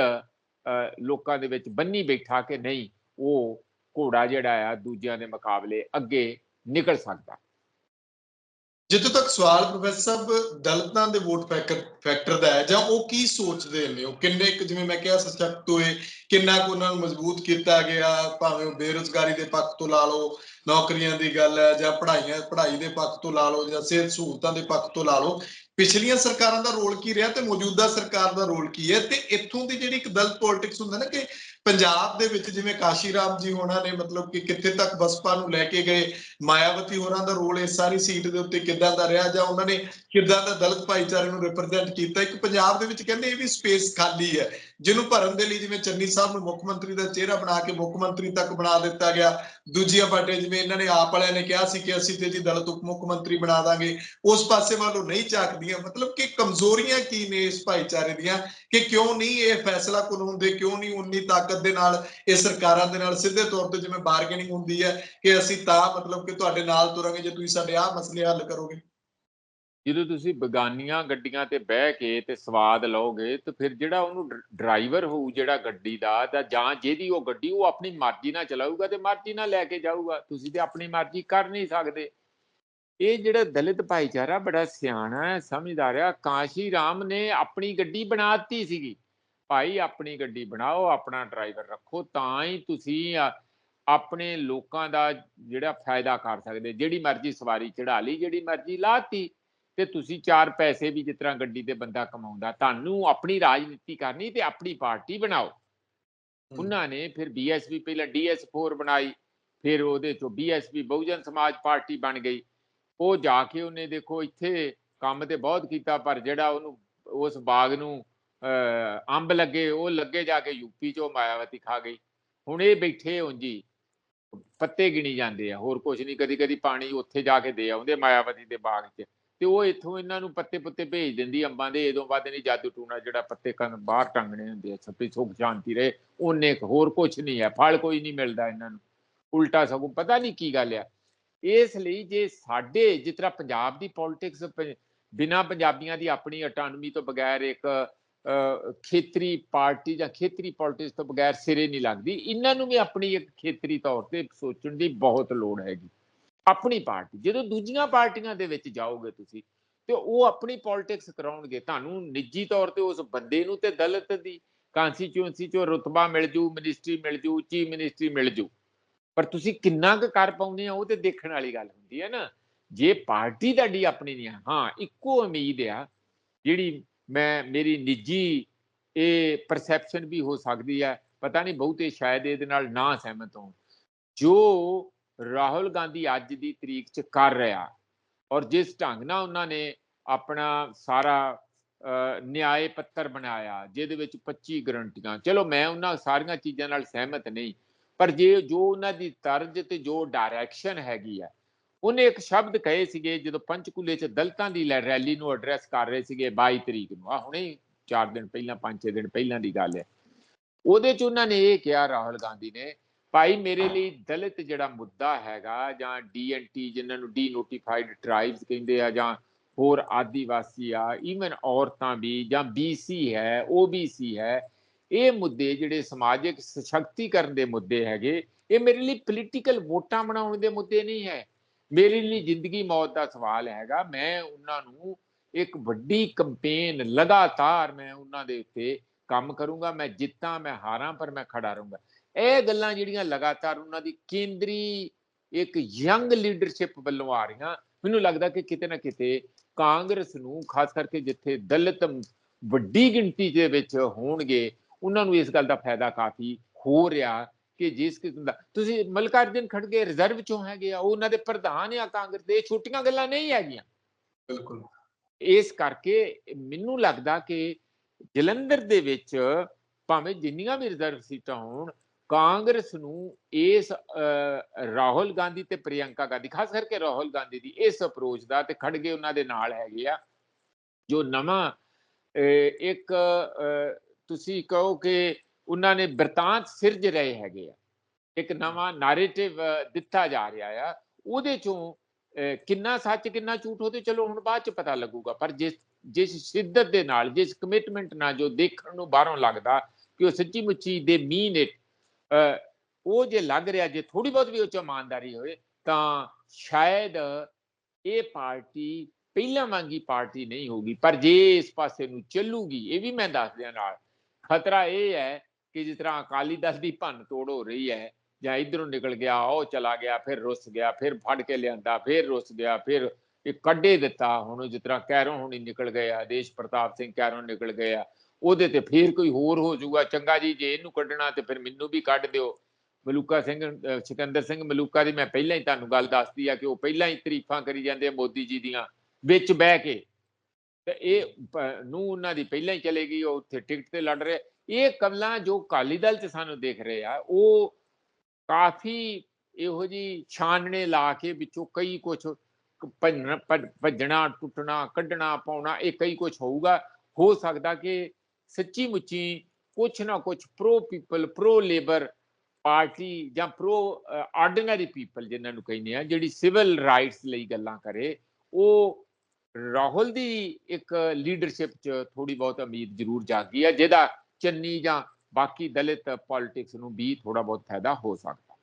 ਲੋਕਾਂ ਦੇ ਵਿੱਚ ਬੰਨੀ ਬੈਠਾ ਕਿ ਨਹੀਂ, ਉਹ ਘੋੜਾ ਜਿਹੜਾ ਆ ਦੂਜਿਆਂ ਦੇ ਮੁਕਾਬਲੇ ਅੱਗੇ ਨਿਕਲ ਸਕਦਾ। ਜਿੱਥੋਂ ਤੱਕ ਸਵਾਲ ਪ੍ਰੋਫੈਸਰ ਸਾਹਿਬ, ਦਲਿਤਾਂ ਦੇ ਵੋਟ ਫੈਕਟਰ ਦਾ ਹੈ, ਜਾਂ ਉਹ ਕੀ ਸੋਚਦੇ ਨੇ? ਉਹ ਕਿੰਨੇ ਜਿਵੇਂ ਮੈਂ ਕਿਹਾ ਸਸ਼ਕਤ ਹੋਏ, ਕਿੰਨਾ ਕੁ ਉਹਨਾਂ ਨੂੰ ਮਜ਼ਬੂਤ ਕੀਤਾ ਗਿਆ, ਭਾਵੇਂ ਉਹ ਬੇਰੁਜ਼ਗਾਰੀ ਦੇ ਪੱਖ ਤੋਂ ਲਾ ਲਓ, ਨੌਕਰੀਆਂ ਦੀ ਗੱਲ ਹੈ, ਜਾਂ ਪੜ੍ਹਾਈਆਂ, ਪੜ੍ਹਾਈ ਦੇ ਪੱਖ ਤੋਂ ਲਾ ਲਓ, ਜਾਂ ਸਿਹਤ ਸਹੂਲਤਾਂ ਦੇ ਪੱਖ ਤੋਂ ਲਾ ਲਓ, ਪਿਛਲੀਆਂ ਸਰਕਾਰਾਂ ਦਾ ਰੋਲ ਕੀ ਰਿਹਾ ਤੇ ਮੌਜੂਦਾ ਸਰਕਾਰ ਦਾ ਰੋਲ ਕੀ ਹੈ? ਤੇ ਇੱਥੋਂ ਦੀ ਜਿਹੜੀ ਇੱਕ ਦਲਤ ਪੋਲਿਟਿਕਸ ਹੁੰਦਾ ਨਾ ਕਿ ਪੰਜਾਬ ਦੇ ਵਿੱਚ ਜਿਵੇਂ ਕਾਸ਼ੀ ਰਾਮ ਜੀ ਹੋਣਾ ਨੇ, ਮਤਲਬ ਕਿ ਕਿੱਥੇ ਤੱਕ ਬਸਪਾ ਨੂੰ ਲੈ ਕੇ ਗਏ, ਮਾਇਆਵਤੀ ਹੋਰਾਂ ਦਾ ਰੋਲ ਇਸ ਸਾਰੀ ਸੀਟ ਦੇ ਉੱਤੇ ਕਿੱਦਾਂ ਦਾ ਰਿਹਾ, ਜਾਂ ਉਹਨਾਂ ਨੇ ਕਿੱਦਾਂ ਦਾ ਦਲਿਤ ਭਾਈਚਾਰੇ ਨੂੰ ਰਿਪਰੈਜ਼ੈਂਟ ਕੀਤਾ? ਇੱਕ ਪੰਜਾਬ ਦੇ ਵਿੱਚ ਕਹਿੰਦੇ ਇਹ ਵੀ ਸਪੇਸ ਖਾਲੀ ਹੈ। ਜਿਹਨੂੰ ਭਰਨ ਦੇ ਲਈ ਜਿਵੇਂ ਚੰਨੀ ਸਾਹਿਬ ਨੂੰ ਮੁੱਖ ਮੰਤਰੀ ਦਾ ਚਿਹਰਾ ਬਣਾ ਕੇ ਮੁੱਖ ਮੰਤਰੀ ਤੱਕ ਬਣਾ ਦਿੱਤਾ ਗਿਆ। ਦੂਜੀਆਂ ਪਾਰਟੀਆਂ ਜਿਵੇਂ ਇਹਨਾਂ ਨੇ ਆਪ ਵਾਲਿਆਂ ਨੇ ਕਿਹਾ ਸੀ ਕਿ ਅਸੀਂ ਤੇ ਜੀ ਦਲਤ ਉਪ ਮੁੱਖ ਮੰਤਰੀ ਬਣਾ ਦਾਂਗੇ। ਉਸ ਪਾਸੇ ਵੱਲੋਂ ਨਹੀਂ ਝਾਕਦੀਆਂ। ਮਤਲਬ ਕਿ ਕਮਜ਼ੋਰੀਆਂ ਕੀ ਨੇ ਇਸ ਭਾਈਚਾਰੇ ਦੀਆਂ? ਕਿ ਕਿਉਂ ਨਹੀਂ ਇਹ ਫੈਸਲਾ ਕਾਨੂੰਨ ਦੇ ਕਿਉਂ ਨਹੀਂ ਉਨੀ ਤਾਕਤ ਦੇ ਨਾਲ ਇਹ ਸਰਕਾਰਾਂ ਦੇ ਨਾਲ ਸਿੱਧੇ ਤੌਰ ਤੇ ਜਿਵੇਂ ਬਾਰਗੇਨਿੰਗ ਹੁੰਦੀ ਹੈ ਕਿ ਅਸੀਂ ਤਾਂ ਮਤਲਬ ਕਿ ਤੁਹਾਡੇ ਨਾਲ ਤੁਰਾਂਗੇ ਜੇ ਤੁਸੀਂ ਸਾਡੇ ਆਹ ਮਸਲੇ ਹੱਲ ਕਰੋਗੇ? ਜਦੋਂ ਤੁਸੀਂ ਬਗਾਨੀਆਂ ਗੱਡੀਆਂ ਤੇ ਬਹਿ ਕੇ ਤੇ ਸਵਾਦ ਲਓਗੇ, ਤੇ ਫਿਰ ਜਿਹੜਾ ਉਹਨੂੰ ਡਰਾਈਵਰ ਹੋਊ ਜਿਹੜਾ ਗੱਡੀ ਦਾ ਤਾਂ ਜਾਂ ਜਿਹਦੀ ਉਹ ਗੱਡੀ, ਉਹ ਆਪਣੀ ਮਰਜ਼ੀ ਨਾਲ ਚਲਾਊਗਾ ਤੇ ਮਰਜ਼ੀ ਨਾਲ ਲੈ ਕੇ ਜਾਊਗਾ। ਤੁਸੀਂ ਤੇ ਆਪਣੀ ਮਰਜ਼ੀ ਕਰ ਨਹੀਂ ਸਕਦੇ। ਇਹ ਜਿਹੜਾ ਦਲਿਤ ਭਾਈਚਾਰਾ ਬੜਾ ਸਿਆਣਾ ਹੈ, ਸਮਝਦਾਰ ਆ ਕਾਂਸ਼ੀ ਰਾਮ ਨੇ ਆਪਣੀ ਗੱਡੀ ਬਣਾਤੀ ਸੀਗੀ। ਭਾਈ, ਆਪਣੀ ਗੱਡੀ ਬਣਾਓ, ਆਪਣਾ ਡਰਾਈਵਰ ਰੱਖੋ, ਤਾਂ ਹੀ ਤੁਸੀਂ ਆਪਣੇ ਲੋਕਾਂ ਦਾ ਜਿਹੜਾ ਫਾਇਦਾ ਕਰ ਸਕਦੇ। ਜਿਹੜੀ ਮਰਜ਼ੀ ਸਵਾਰੀ ਚੜਾ ਲਈ, ਜਿਹੜੀ ਮਰਜ਼ੀ ਲਾਤੀ ਤੇ ਤੁਸੀਂ ਚਾਰ ਪੈਸੇ ਵੀ ਜਿਸ ਤਰ੍ਹਾਂ ਗੱਡੀ ਤੇ ਬੰਦਾ ਕਮਾਉਂਦਾ ਤੁਹਾਨੂੰ ਆਪਣੀ ਰਾਜਨੀਤੀ ਕਰਨੀ ਤੇ ਆਪਣੀ ਪਾਰਟੀ ਬਣਾਓ। ਉਹਨਾਂ ਨੇ ਫਿਰ ਬੀਐਸਪੀ ਪਹਿਲਾਂ ਡੀਐਸ4 ਬਣਾਈ ਫਿਰ ਉਹਦੇ ਚੋਂ ਬੀਐਸਪੀ ਬਹੁਜਨ ਸਮਾਜ ਪਾਰਟੀ ਬਣ ਗਈ। ਉਹ ਜਾ ਕੇ ਉਹਨੇ ਦੇਖੋ ਇੱਥੇ ਕੰਮ ਤੇ ਬਹੁਤ ਕੀਤਾ ਪਰ ਜਿਹੜਾ ਉਹਨੂੰ ਉਸ ਬਾਗ ਨੂੰ ਅੰਬ ਲੱਗੇ ਉਹ ਲੱਗੇ ਜਾ ਕੇ ਯੂਪੀ ਚੋਂ ਮਾਇਆਵਤੀ ਖਾ ਗਈ। ਹੁਣ ਇਹ ਬੈਠੇ ਉਂਜੀ ਪੱਤੇ ਗਿਣੀ ਜਾਂਦੇ ਆ ਹੋਰ ਕੁਝ ਨਹੀਂ ਕਦੀ ਕਦੀ ਪਾਣੀ ਉੱਥੇ ਜਾ ਕੇ ਦੇ ਆਉਂਦੇ ਮਾਇਆਵਤੀ ਦੇ ਬਾਗ 'ਚ। ਤੇ ਉਹ ਇੱਥੋਂ ਇਹਨਾਂ ਨੂੰ ਪੱਤੇ ਪੁੱਤੇ ਭੇਜ ਦਿੰਦੀ ਅੰਬਾਂ ਦੇ ਇਦੋਂ ਬਾਅਦ ਨਹੀਂ ਜਾਦੂ ਟੂਣਾ ਜਿਹੜਾ ਪੱਤੇ ਕੰਨ ਬਾਹਰ ਟੰਗਣੇ ਹੁੰਦੇ ਆ ਸੱਪੀ ਸੁਖ ਸ਼ਾਂਤੀ ਰਹੇ ਉਹਨੇ ਹੋਰ ਕੁਝ ਨਹੀਂ ਹੈ ਫਲ ਕੋਈ ਨਹੀਂ ਮਿਲਦਾ ਇਹਨਾਂ ਨੂੰ ਉਲਟਾ ਸਗੋਂ ਪਤਾ ਨਹੀਂ ਕੀ ਗੱਲ ਆ। ਇਸ ਲਈ ਜੇ ਸਾਡੇ ਜਿਸ ਤਰ੍ਹਾਂ ਪੰਜਾਬ ਦੀ ਪੋਲਿਟਿਕਸ ਬਿਨਾ ਪੰਜਾਬੀਆਂ ਦੀ ਆਪਣੀ ਆਟੋਨਮੀ ਤੋਂ ਬਗੈਰ ਇੱਕ ਅਹ, ਖੇਤਰੀ ਪਾਰਟੀ ਜਾਂ ਖੇਤਰੀ ਪੋਲਿਟਿਕਸ ਤੋਂ ਬਗੈਰ ਸਿਰੇ ਨਹੀਂ ਲੱਗਦੀ ਇਹਨਾਂ ਨੂੰ ਵੀ ਆਪਣੀ ਇੱਕ ਖੇਤਰੀ ਤੌਰ ਤੇ ਸੋਚਣ ਦੀ ਬਹੁਤ ਲੋੜ ਹੈਗੀ। ਆਪਣੀ ਪਾਰਟੀ, ਜਦੋਂ ਦੂਜੀਆਂ ਪਾਰਟੀਆਂ ਦੇ ਵਿੱਚ ਜਾਓਗੇ ਤੁਸੀਂ, ਤੇ ਉਹ ਆਪਣੀ ਪੋਲਿਟਿਕਸ ਕਰਾਉਣਗੇ। ਤੁਹਾਨੂੰ ਨਿੱਜੀ ਤੌਰ ਤੇ ਉਸ ਬੰਦੇ ਨੂੰ ਤੇ ਦਲਿਤ ਦੀ ਕਾਂਸਟੀਚੂਐਂਸੀ ਚੋਂ ਰੁਤਬਾ ਮਿਲ ਜੂ ਮਿਨਿਸਟਰੀ ਮਿਲ ਜੂ ਚੀਫ ਮਿਨਿਸਟਰੀ ਮਿਲ ਜੂ। ਪਰ ਤੁਸੀਂ ਕਿੰਨਾ ਕੁ ਕਰ ਪਾਉਂਦੇ ਆ, ਉਹ ਤੇ ਦੇਖਣ ਵਾਲੀ ਗੱਲ ਹੁੰਦੀ ਹੈ ਨਾ। ਜੇ ਪਾਰਟੀ ਤੁਹਾਡੀ ਆਪਣੀ ਨਹੀਂ ਹਾਂ, ਇੱਕੋ ਉਮੀਦ ਆ, ਜਿਹੜੀ ਮੈਂ, ਮੇਰੀ ਨਿੱਜੀ ਇਹ ਪਰਸੈਪਸ਼ਨ ਵੀ ਹੋ ਸਕਦੀ ਹੈ ਪਤਾ ਨਹੀਂ, ਬਹੁਤੇ ਸ਼ਾਇਦ ਇਹਦੇ ਨਾਲ ਨਾ ਸਹਿਮਤ ਹੋਣ। ਜੋ ਰਾਹੁਲ ਗਾਂਧੀ ਅੱਜ ਦੀ ਤਰੀਕ 'ਚ ਕਰ ਰਿਹਾ। ਔਰ ਜਿਸ ਢੰਗ ਨਾਲ ਉਹਨਾਂ ਨੇ ਆਪਣਾ ਸਾਰਾ ਅਹ, ਨਿਆਏ ਪੱਤਰ ਬਣਾਇਆ ਜਿਹਦੇ ਵਿੱਚ 25 ਗਰੰਟੀਆਂ। ਚਲੋ ਮੈਂ ਉਹਨਾਂ ਸਾਰੀਆਂ ਚੀਜ਼ਾਂ ਨਾਲ ਸਹਿਮਤ ਨਹੀਂ ਪਰ ਜੇ ਜੋ ਉਹਨਾਂ ਦੀ ਤਰਜ ਤੇ ਜੋ ਡਾਇਰੈਕਸ਼ਨ ਹੈਗੀ ਆ ਉਹਨੇ ਇੱਕ ਸ਼ਬਦ ਕਹੇ ਸੀਗੇ ਜਦੋਂ ਪੰਚਕੂਲੇ 'ਚ ਦਲਤਾਂ ਦੀ ਲੈ- ਰੈਲੀ ਨੂੰ ਐਡਰੈਸ ਕਰ ਰਹੇ ਸੀਗੇ 22 ਤਰੀਕ ਨੂੰ। ਆ ਹੁਣੇ 4 ਦਿਨ ਪਹਿਲਾਂ 5-6 ਦਿਨ ਪਹਿਲਾਂ ਦੀ ਗੱਲ ਹੈ। ਉਹਦੇ 'ਚ ਉਹਨਾਂ ਨੇ ਇਹ ਕਿਹਾ ਰਾਹੁਲ ਗਾਂਧੀ ਨੇ ਭਾਈ ਮੇਰੇ ਲਈ ਦਲਿਤ ਜਿਹੜਾ ਮੁੱਦਾ ਹੈਗਾ ਜਾਂ ਡੀਐਨਟੀ ਜਿਨ੍ਹਾਂ ਨੂੰ ਡੀ ਨੋਟੀਫਾਈਡ ਟ੍ਰਾਈਬਸ ਕਹਿੰਦੇ ਆ ਜਾਂ ਹੋਰ ਆਦੀਵਾਸੀ ਆ ਈਵਨ ਔਰਤਾਂ ਵੀ ਜਾਂ ਬੀਸੀ ਹੈ ਓਬੀਸੀ ਹੈ, ਇਹ ਮੁੱਦੇ ਜਿਹੜੇ ਸਮਾਜਿਕ ਸਸ਼ਕਤੀਕਰਨ ਦੇ ਮੁੱਦੇ ਹੈਗੇ, ਇਹ ਮੇਰੇ ਲਈ ਪੋਲੀਟੀਕਲ ਵੋਟਾਂ ਬਣਾਉਣ ਦੇ ਮੁੱਦੇ ਨਹੀਂ ਹੈ। ਮੇਰੇ ਲਈ ਜ਼ਿੰਦਗੀ ਮੌਤ ਦਾ ਸਵਾਲ ਹੈਗਾ, ਮੈਂ ਉਹਨਾਂ ਨੂੰ ਇੱਕ ਵੱਡੀ ਕੰਪੇਨ ਲਗਾਤਾਰ ਮੈਂ ਉਹਨਾਂ ਦੇ ਉੱਤੇ ਕੰਮ ਕਰੂੰਗਾ, ਮੈਂ ਜਿੱਤਾਂ, ਮੈਂ ਹਾਰਾਂ, ਪਰ ਮੈਂ ਖੜਾ ਰਹੂੰਗਾ। ਇਹ ਗੱਲਾਂ ਜਿਹੜੀਆਂ ਲਗਾਤਾਰ ਉਹਨਾਂ ਦੀ ਕੇਂਦਰੀ ਇੱਕ ਯੰਗ ਲੀਡਰਸ਼ਿਪ ਵੱਲੋਂ ਆ ਰਹੀਆਂ। ਮੈਨੂੰ ਲੱਗਦਾ ਕਿ ਕਿਤੇ ਨਾ ਕਿਤੇ ਕਾਂਗਰਸ ਨੂੰ ਖਾਸ ਕਰਕੇ ਜਿੱਥੇ ਦਲਿਤ ਵੱਡੀ ਗਿਣਤੀ ਦੇ ਵਿੱਚ ਹੋਣਗੇ ਉਹਨਾਂ ਨੂੰ ਇਸ ਗੱਲ ਦਾ ਫਾਇਦਾ ਕਾਫੀ ਹੋ ਰਿਹਾ ਕਿ ਜਿਸ ਕਿਸਮ ਦਾ ਤੁਸੀਂ ਮਲਕਾਰਜਨ ਖੜਗੇ ਰਿਜ਼ਰਵ ਚੋਂ ਹੈਗੇ ਆ ਉਹ ਉਹਨਾਂ ਦੇ ਪ੍ਰਧਾਨ ਆ ਕਾਂਗਰਸ ਦੇ ਛੋਟੀਆਂ ਗੱਲਾਂ ਨਹੀਂ ਹੈਗੀਆਂ। ਬਿਲਕੁਲ। ਇਸ ਕਰਕੇ ਮੈਨੂੰ ਲੱਗਦਾ ਕਿ ਜਲੰਧਰ ਦੇ ਵਿੱਚ ਭਾਵੇਂ ਜਿੰਨੀਆਂ ਵੀ ਰਿਜ਼ਰਵ ਸੀਟਾਂ ਹੋਣ ਕਾਂਗਰਸ ਨੂੰ ਇਸ ਅਹ, ਰਾਹੁਲ ਗਾਂਧੀ ਤੇ ਪ੍ਰਿਯੰਕਾ ਗਾਂਧੀ ਖਾਸ ਕਰਕੇ ਰਾਹੁਲ ਗਾਂਧੀ ਦੀ ਇਸ ਅਪਰੋਚ ਦਾ ਤੇ ਖੜਗੇ ਉਹਨਾਂ ਦੇ ਨਾਲ ਹੈਗੇ ਆ ਜੋ ਨਵਾਂ ਇੱਕ ਤੁਸੀਂ ਕਹੋ ਕਿ ਉਹਨਾਂ ਨੇ ਬਿਰਤਾਂਤ ਸਿਰਜ ਰਹੇ ਹੈਗੇ ਆ ਇੱਕ ਨਵਾਂ ਨੈਰੇਟਿਵ ਦਿੱਤਾ ਜਾ ਰਿਹਾ ਆ ਉਹਦੇ ਚੋਂ ਅਹ, ਕਿੰਨਾ ਸੱਚ ਕਿੰਨਾ ਝੂਠ ਉਹਦੇ ਚਲੋ ਹੁਣ ਬਾਅਦ ਚ ਪਤਾ ਲੱਗੂਗਾ ਪਰ ਜਿਸ ਜਿਸ ਸ਼ਿੱਦਤ ਦੇ ਨਾਲ ਜਿਸ ਕਮਿਟਮੈਂਟ ਨਾਲ ਜੋ ਦੇਖਣ ਨੂੰ ਬਾਹਰੋਂ ਲੱਗਦਾ ਕਿ ਉਹ ਸੱਚੀ ਮੁੱਚੀ ਦੇ ਮੀਨ ਇਟ ਉਹ ਜੇ ਲੱਗ ਰਿਹਾ, ਜੇ ਥੋੜੀ ਬਹੁਤ ਵੀ ਉਹ ਚ ਇਮਾਨਦਾਰੀ ਹੋਵੇ, ਤਾਂ ਸ਼ਾਇਦ ਇਹ ਪਾਰਟੀ ਪਹਿਲਾਂ ਵਾਂਗੀ ਪਾਰਟੀ ਨਹੀਂ ਹੋਗੀ ਪਰ ਜੇ ਇਸ ਪਾਸੇ ਨੂੰ ਚੱਲੂਗੀ, ਇਹ ਵੀ ਮੈਂ ਦੱਸ ਦਿਆਂ ਨਾਲ। ਖਤਰਾ ਇਹ ਹੈ ਕਿ ਜਿਸ ਤਰ੍ਹਾਂ ਅਕਾਲੀ ਦਲ ਦੀ ਭੰਨ ਤੋੜ ਹੋ ਰਹੀ ਹੈ, ਜਾਂ ਇਧਰੋਂ ਨਿਕਲ ਗਿਆ, ਉਹ ਚਲਾ ਗਿਆ, ਫਿਰ ਰੁੱਸ ਗਿਆ, ਫਿਰ ਫੜ ਕੇ ਲਿਆਂਦਾ, ਫਿਰ ਰੁੱਸ ਗਿਆ, ਫਿਰ ਇਹ ਕੱਢੇ ਦਿੱਤਾ। ਹੁਣ ਜਿਸ ਤਰ੍ਹਾਂ ਕੈਰੋਂ ਹੁਣੀ ਨਿਕਲ ਗਏ ਆ, ਦੇਸ਼ ਪ੍ਰਤਾਪ ਸਿੰਘ ਕੈਰੋਂ ਨਿਕਲ ਗਏ ਆ ਉਹਦੇ ਤੇ ਫਿਰ ਕੋਈ ਹੋਰ ਹੋ ਜਾਊਗਾ। ਚੰਗਾ ਜੀ, ਜੇ ਇਹਨੂੰ ਕੱਢਣਾ ਤੇ ਫਿਰ ਮੈਨੂੰ ਵੀ ਕੱਢ ਦਿਓ। ਮਲੂਕਾ ਸਿੰਘ, ਅਹ ਸਿਕੰਦਰ ਸਿੰਘ ਮਲੂਕਾ ਦੀ ਮੈਂ ਪਹਿਲਾਂ ਹੀ ਤੁਹਾਨੂੰ ਗੱਲ ਦੱਸਦੀ ਆ ਕਿ ਉਹ ਪਹਿਲਾਂ ਹੀ ਤਾਰੀਫਾਂ ਕਰੀ ਜਾਂਦੇ ਆ ਮੋਦੀ ਜੀ ਦੀਆਂ, ਵਿੱਚ ਬਹਿ ਕੇ। ਤੇ ਇਹ ਨੂੰ ਉਹਨਾਂ ਦੀ ਪਹਿਲਾਂ ਹੀ ਚਲੇ ਗਈ, ਉਹ ਉੱਥੇ ਟਿਕਟ ਤੇ ਲੜ ਰਹੇ। ਇਹ ਕਮਲਾਂ ਜੋ ਕਾਲੀ ਦਲ ਚ ਸਾਨੂੰ ਦੇਖ ਰਹੇ ਆ, ਉਹ ਕਾਫੀ ਇਹੋ ਜੀ ਛਾਨਣੇ ਲਾ ਕੇ ਵਿੱਚੋਂ ਕਈ ਕੁਝ ਭੱਜਣਾ, ਟੁੱਟਣਾ, ਕੱਢਣਾ, ਪਾਉਣਾ, ਇਹ ਕਈ ਕੁਝ ਹੋਊਗਾ। ਹੋ ਸਕਦਾ ਕਿ ਸੱਚੀ ਮੁੱਚੀ ਕੁਛ ਨਾ ਕੁਛ pro people pro labour party ਜਾਂ ਪ੍ਰੋ ਆਰਡੀਨਰੀ ਪੀਪਲ ਜਿਨ੍ਹਾਂ ਨੂੰ ਕਹਿੰਦੇ ਆ, ਜਿਹੜੀ ਸਿਵਲ ਰਾਈਟਸ ਲਈ ਗੱਲਾਂ ਕਰੇ, ਉਹ ਰਾਹੁਲ ਦੀ ਇੱਕ ਲੀਡਰਸ਼ਿਪ 'ਚ ਥੋੜੀ ਬਹੁਤ ਉਮੀਦ ਜ਼ਰੂਰ ਜਾਗੀ ਹੈ ਜਿਹਦਾ ਚੰਨੀ ਜਾਂ ਬਾਕੀ ਦਲਿਤ ਪੋਲਿਟਿਕਸ ਨੂੰ ਵੀ ਥੋੜਾ ਬਹੁਤ ਫਾਇਦਾ ਹੋ ਸਕਦਾ।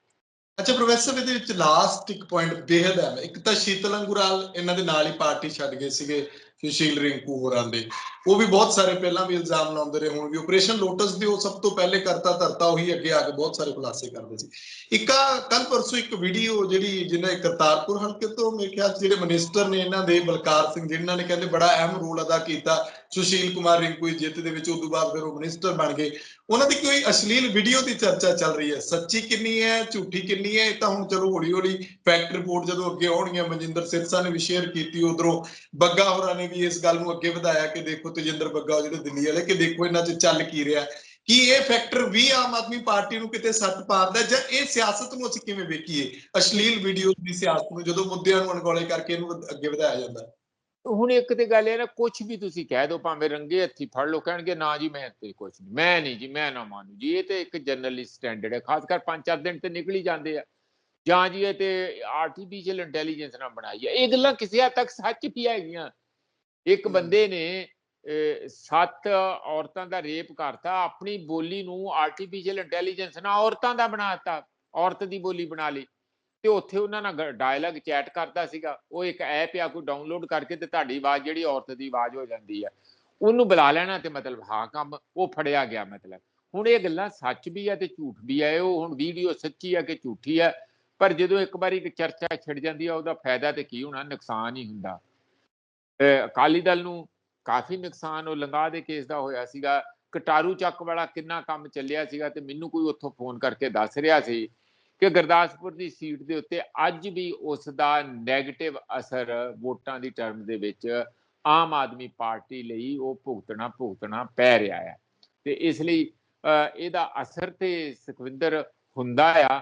ਅੱਛਾ, ਪ੍ਰੋਫੈਸਰ, ਇਹਦੇ ਵਿੱਚ ਲਾਸਟ ਇੱਕ ਪੁਆਇੰਟ ਬੇਹਦ ਹੈ। ਇੱਕ ਤਾਂ ਸ਼ੀਤਲ ਅੰਗੁਰਾਲ ਇਹਨਾਂ ਦੇ ਨਾਲ ਹੀ ਪਾਰਟੀ ਛੱਡ ਗਏ ਸੀਗੇ। ਸੁਸ਼ੀਲ ਰਿੰਕੂ ਹੋਰਾਂ ਦੇ ਉਹ ਵੀ ਬਹੁਤ ਸਾਰੇ ਪਹਿਲਾਂ ਵੀ ਇਲਜ਼ਾਮ ਲਾਉਂਦੇ ਰਹੇ, ਹੁਣ ਵੀ ਆਪਰੇਸ਼ਨ ਲੋਟਸ ਦੇ ਉਹ ਸਭ ਤੋਂ ਪਹਿਲੇ ਕਰਤਾ ਧਰਤਾ ਉਹੀ ਅੱਗੇ ਆ ਕੇ ਬਹੁਤ ਸਾਰੇ ਖੁਲਾਸੇ ਕਰਦੇ ਸੀ। ਇੱਕ ਕੱਲ ਪਰਸੋਂ ਇੱਕ ਵੀਡੀਓ ਜਿਹੜੀ ਜਿਹਨੇ ਕਰਤਾਰਪੁਰ ਹਲਕੇ ਤੋਂ ਮੇਰੇ ਖਿਆਲ ਜਿਹੜੇ ਮਿਨਿਸਟਰ ਨੇ ਇਹਨਾਂ ਦੇ, ਬਲਕਾਰ ਸਿੰਘ ਜਿਨ੍ਹਾਂ ਨੇ ਕਹਿੰਦੇ ਬੜਾ ਅਹਿਮ ਰੋਲ ਅਦਾ ਕੀਤਾ, ਸੁਸ਼ੀਲ ਕੁਮਾਰ ਰਿੰਕੂ ਦੀ ਜਿੱਤ ਦੇ ਵਿੱਚ, ਉਦੋਂ ਬਾਅਦ ਫਿਰ ਉਹ ਮਿਨਿਸਟਰ ਬਣ ਗਏ। ਉਹਨਾਂ ਦੀ ਕੋਈ ਅਸ਼ਲੀਲ ਵੀਡੀਓ ਦੀ ਚਰਚਾ ਚੱਲ ਰਹੀ ਹੈ। ਸੱਚੀ ਕਿੰਨੀ ਹੈ, ਝੂਠੀ ਕਿੰਨੀ ਹੈ, ਇਹ ਤਾਂ ਹੁਣ ਚਲੋ ਹੌਲੀ ਹੌਲੀ ਫੈਕਟ ਰਿਪੋਰਟ ਜਦੋਂ ਅੱਗੇ ਆਉਣਗੀਆਂ, ਮਨਜਿੰਦਰ ਸਿਰਸਾ ਨੇ ਵੀ ਸ਼ੇਅਰ ਕੀਤੀ ਉਧਰੋਂ, ਬੱਗਾ ਹੋਰਾਂ ਨੇ ਵੀ ਇਸ ਗੱਲ ਨੂੰ ਅੱਗੇ ਵਧਾਇਆ ਕਿ ਦੇਖੋ ਤੇਜਿੰਦਰ ਬੱਗਾ ਜਿਹੜੇ ਦਿੱਲੀ ਵਾਲੇ, ਕਿ ਦੇਖੋ ਇਹਨਾਂ 'ਚ ਚੱਲ ਕੀ ਰਿਹਾ। ਕੀ ਇਹ ਫੈਕਟਰ ਵੀ ਆਮ ਆਦਮੀ ਪਾਰਟੀ ਨੂੰ ਕਿਤੇ ਸੱਟ ਪਾਰਦਾ ਜਾਂ ਇਹ ਸਿਆਸਤ ਨੂੰ ਅਸੀਂ ਕਿਵੇਂ ਵੇਖੀਏ? ਅਸ਼ਲੀਲ ਵੀਡੀਓ ਦੀ ਸਿਆਸਤ ਨੂੰ ਜਦੋਂ ਮੁੱਦਿਆਂ ਨੂੰ ਅਣਗੌਲੇ ਕਰਕੇ ਇਹਨੂੰ ਅੱਗੇ ਵਧਾਇਆ ਜਾਂਦਾ। ਹੁਣ ਇੱਕ ਤੇ ਗੱਲ ਇਹ ਨਾ ਕੁਝ ਵੀ ਤੁਸੀਂ ਕਹਿ ਦਿਓ ਭਾਵੇਂ ਰੰਗੇ ਹੱਥੀ ਫੜ ਲਓ, ਕਹਿਣਗੇ ਨਾ ਜੀ ਮੈਂ ਤੇ ਕੁਝ ਨਹੀਂ, ਮੈਂ ਨਹੀਂ ਜੀ, ਮੈਂ ਨਾ ਮਾਨੂ ਜੀ। ਇਹ ਤੇ ਇੱਕ ਜਰਨਲਿਸਟ ਸਟੈਂਡਰਡ ਹੈ, ਖਾਸ ਕਰ ਪੰਜ ਚਾਰ ਦਿਨ ਤੇ ਨਿਕਲ ਹੀ ਜਾਂਦੇ ਆ। ਜਾਂ ਜੀ ਇਹ ਤੇ ਆਰਟੀਫੀਸ਼ੀਅਲ ਇੰਟੈਲੀਜੈਂਸ ਨਾਲ ਬਣਾਈ ਆ। ਇਹ ਗੱਲਾਂ ਕਿਸੇ ਹੱਦ ਤੱਕ ਸੱਚ ਵੀ ਹੈਗੀਆਂ। ਇੱਕ। ਬੰਦੇ ਨੇ ਸੱਤ ਔਰਤਾਂ ਦਾ ਰੇਪ ਕਰਤਾ ਆਪਣੀ ਬੋਲੀ ਨੂੰ ਆਰਟੀਫੀਸ਼ੀਅਲ ਇੰਟੈਲੀਜੈਂਸ ਨਾਲ ਔਰਤਾਂ ਦਾ ਬਣਾਤਾ ਔਰਤ ਦੀ ਬੋਲੀ ਬਣਾ ਲਈ। ਤੇ ਉੱਥੇ ਉਹਨਾਂ ਨਾਲ ਡਾਇਲੌਗ ਚੈਟ ਕਰਦਾ ਸੀਗਾ। ਉਹ ਇੱਕ ਐਪ ਆ ਕੋਈ ਡਾਊਨਲੋਡ ਕਰਕੇ ਤੇ ਤੁਹਾਡੀ ਆਵਾਜ਼ ਜਿਹੜੀ ਔਰਤ ਦੀ ਆਵਾਜ਼ ਹੋ ਜਾਂਦੀ ਆ ਉਹਨੂੰ ਬੁਲਾ ਲੈਣਾ ਤੇ ਮਤਲਬ ਹਾਂ ਕੰਮ ਉਹ ਫੜਿਆ ਗਿਆ ਮਤਲਬ। ਹੁਣ ਇਹ ਗੱਲਾਂ ਸੱਚ ਵੀ ਆ ਤੇ ਝੂਠ ਵੀ ਆ ਉਹ ਹੁਣ ਵੀਡੀਓ ਸੱਚੀ ਆ ਕਿ ਝੂਠੀ ਆ? ਪਰ ਜਦੋਂ ਇੱਕ ਵਾਰੀ ਇੱਕ ਚਰਚਾ ਛਿੜ ਜਾਂਦੀ ਆ ਉਹਦਾ ਫਾਇਦਾ ਤੇ ਕੀ ਹੋਣਾ? ਨੁਕਸਾਨ ਹੀ ਹੁੰਦਾ। ਅਕਾਲੀ ਦਲ ਨੂੰ ਕਾਫੀ ਨੁਕਸਾਨ ਉਹ ਲੰਗਾ ਦੇ ਕੇਸ ਦਾ ਹੋਇਆ ਸੀਗਾ। ਕਟਾਰੂ ਚੱਕ ਵਾਲਾ ਕਿੰਨਾ ਕੰਮ ਚੱਲਿਆ ਸੀਗਾ ਤੇ ਮੈਨੂੰ ਕੋਈ ਉੱਥੋਂ ਫੋਨ ਕਰਕੇ ਦੱਸ ਰਿਹਾ ਸੀ ਕਿ ਗੁਰਦਾਸਪੁਰ ਦੀ ਸੀਟ ਦੇ ਉੱਤੇ ਅੱਜ ਵੀ ਉਸ ਦਾ 네ਗੇਟਿਵ ਅਸਰ ਵੋਟਾਂ ਦੀ ਟਰਮ ਦੇ ਵਿੱਚ ਆਮ ਆਦਮੀ ਪਾਰਟੀ ਲਈ ਉਹ ਭੁਗਤਣਾ ਭੁਗਤਣਾ ਪੈ ਰਿਹਾ ਹੈ। ਤੇ ਇਸ ਲਈ ਇਹਦਾ ਅਸਰ ਤੇ ਸੁਖਵਿੰਦਰ ਹੁੰਦਾ ਆ।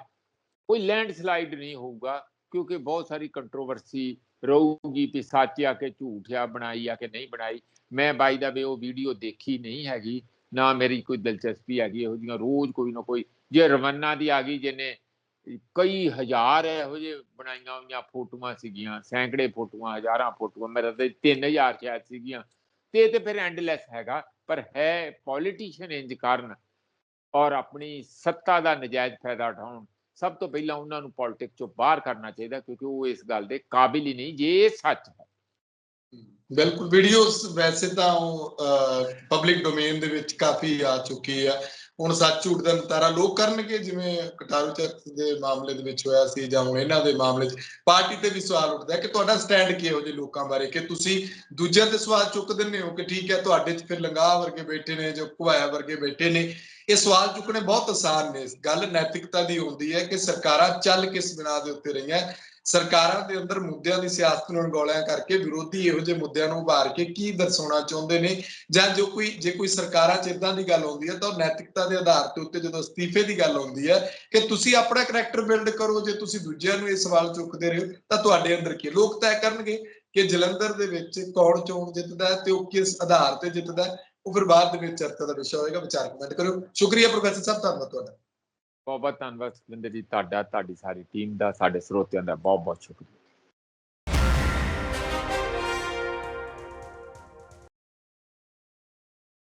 ਕੋਈ ਲੈਂਡਸਲਾਈਡ ਨਹੀਂ ਹੋਊਗਾ ਕਿਉਂਕਿ ਬਹੁਤ ਸਾਰੀ ਕੰਟਰੋਵਰਸੀ ਰਹੂਗੀ ਕਿ ਸੱਚ ਆ ਕਿ ਝੂਠ ਆ, ਬਣਾਈ ਆ ਕਿ ਨਹੀਂ ਬਣਾਈ। ਮੈਂ ਬਾਈ ਦਾ ਵੇ ਉਹ ਵੀਡੀਓ ਦੇਖੀ ਨਹੀਂ ਹੈਗੀ, ਨਾ ਮੇਰੀ ਕੋਈ ਦਿਲਚਸਪੀ ਹੈਗੀ, ਇਹੋ ਜਿਹੀਆਂ ਰੋਜ਼ ਕੋਈ ਨਾ ਕੋਈ, ਜੇ ਰਵੰਨਾ ਦੀ ਆ ਗਈ, ਜਿਹਨੇ ਕਈ ਹਜ਼ਾਰ ਇਹੋ ਜਿਹੇ ਬਣਾਈਆਂ ਹੋਈਆਂ ਫੋਟੋਆਂ ਸੀਗੀਆਂ, ਸੈਂਕੜੇ ਫੋਟੋਆਂ, ਹਜ਼ਾਰਾਂ ਫੋਟੋਆਂ, ਮੇਰੇ ਤੇ 3000 ਸ਼ਾਇਦ ਸੀਗੀਆਂ, ਤੇ ਇਹ ਤੇ ਫਿਰ ਐਂਡਲੈਸ ਹੈਗਾ, ਪਰ ਹੈ ਪੋਲੀਟੀਸ਼ੀਅਨ ਇੰਜ ਕਰਨ ਔਰ ਆਪਣੀ ਸੱਤਾ ਦਾ ਨਜਾਇਜ਼ ਫਾਇਦਾ ਉਠਾਉਣ। ਸਭ ਤੋਂ ਪਹਿਲਾਂ ਉਹਨਾਂ ਨੂੰ ਪੋਲਿਟਿਕਸ ਚੋਂ ਬਾਹਰ ਕਰਨਾ ਚਾਹੀਦਾ ਕਿਉਂਕਿ ਉਹ ਇਸ ਗੱਲ ਦੇ ਕਾਬਿਲ ਹੀ ਨਹੀਂ ਜੇ ਇਹ ਸੱਚ ਹੈ। ਬਿਲਕੁਲ ਵੀਡੀਓਜ਼ ਵੈਸੇ ਤਾਂ ਉਹ ਪਬਲਿਕ ਡੋਮੇਨ ਦੇ ਵਿੱਚ ਕਾਫੀ ਆ ਚੁੱਕੀ ਆ। ਹੁਣ ਸੱਚ ਝੂਠ ਦਾ ਨਿਤਾਰਾ ਲੋਕ ਕਰਨਗੇ, ਜਿਵੇਂ ਕਟਾਰੂ ਚਰਚ ਦੇ ਮਾਮਲੇ ਦੇ ਵਿੱਚ ਹੋਇਆ ਸੀ ਜਾਂ ਹੁਣ ਇਹਨਾਂ ਦੇ ਮਾਮਲੇ 'ਚ। ਪਾਰਟੀ ਤੇ ਵੀ ਸਵਾਲ ਉੱਠਦਾ ਕਿ ਤੁਹਾਡਾ ਸਟੈਂਡ ਕੀ ਹੋ ਜੇ ਲੋਕਾਂ ਬਾਰੇ? ਕਿ ਤੁਸੀਂ ਦੂਜਿਆਂ ਤੇ ਸਵਾਲ ਚੁੱਕ ਦਿੰਦੇ ਹੋ ਕਿ ਠੀਕ ਹੈ, ਤੁਹਾਡੇ 'ਚ ਫਿਰ ਲੰਗਾਹ ਵਰਗੇ ਬੈਠੇ ਨੇ ਜੋ ਘੁਆਇਆ ਵਰਗੇ ਬੈਠੇ ਨੇ। ਇਹ ਸਵਾਲ ਚੁੱਕਣੇ ਬਹੁਤ ਆਸਾਨ ਨੇ। ਗੱਲ ਨੈਤਿਕਤਾ ਦੀ ਹੁੰਦੀ ਹੈ ਕਿ ਸਰਕਾਰਾਂ ਚੱਲ ਕਿਸ ਬਿਨਾ ਦੇ ਉੱਤੇ ਰਹੀਆਂ। ਸਰਕਾਰਾਂ ਦੇ ਅੰਦਰ ਮੁੱਦਿਆਂ ਦੀ ਸਿਆਸਤ ਨੂੰ ਅਣਗੌਲਿਆਂ ਕਰਕੇ ਵਿਰੋਧੀ ਇਹੋ ਜਿਹੇ ਮੁੱਦਿਆਂ ਨੂੰ ਉਭਾਰ ਕੇ ਕੀ ਦਰਸਾਉਣਾ ਚਾਹੁੰਦੇ ਨੇ? ਜਾਂ ਜੋ ਕੋਈ, ਜੇ ਕੋਈ ਸਰਕਾਰਾਂ 'ਚ ਇਦਾਂ ਦੀ ਗੱਲ ਆਉਂਦੀ ਹੈ ਤਾਂ ਉਹ ਨੈਤਿਕਤਾ ਦੇ ਆਧਾਰ ਤੇ ਉੱਤੇ ਜਦੋਂ ਅਸਤੀਫੇ ਦੀ ਗੱਲ ਆਉਂਦੀ ਹੈ ਕਿ ਤੁਸੀਂ ਆਪਣਾ ਕਰੈਕਟਰ ਬਿਲਡ ਕਰੋ, ਜੇ ਤੁਸੀਂ ਦੂਜਿਆਂ ਨੂੰ ਇਹ ਸਵਾਲ ਚੁੱਕਦੇ ਰਹੋ, ਤਾਂ ਤੁਹਾਡੇ ਅੰਦਰ ਕੀ ਲੋਕ ਤੈਅ ਕਰਨਗੇ ਕਿ ਜਲੰਧਰ ਦੇ ਵਿੱਚ ਕੌਣ ਚੋਣ ਜਿੱਤਦਾ ਹੈ ਤੇ ਉਹ ਕਿਸ ਆਧਾਰ ਤੇ ਜਿੱਤਦਾ ਉਹ ਫਿਰ ਬਾਅਦ ਦੇ ਵਿੱਚ ਚਰਚਾ ਦਾ ਵਿਸ਼ਾ ਹੋਏਗਾ, ਵਿਚਾਰ ਕਮੈਂਟ ਕਰਿਓ। ਸ਼ੁਕਰੀਆ ਪ੍ਰੋਫੈਸਰ ਸਾਹਿਬ, ਧੰਨਵਾਦ ਤੁਹਾਡਾ। ਬਹੁਤ ਬਹੁਤ ਧੰਨਵਾਦ ਸੁਖਿੰਦਰ ਜੀ, ਤੁਹਾਡਾ, ਤੁਹਾਡੀ ਸਾਰੀ ਟੀਮ ਦਾ, ਸਾਡੇ ਸਰੋਤਿਆਂ ਦਾ ਬਹੁਤ ਬਹੁਤ ਸ਼ੁਕਰੀਆ।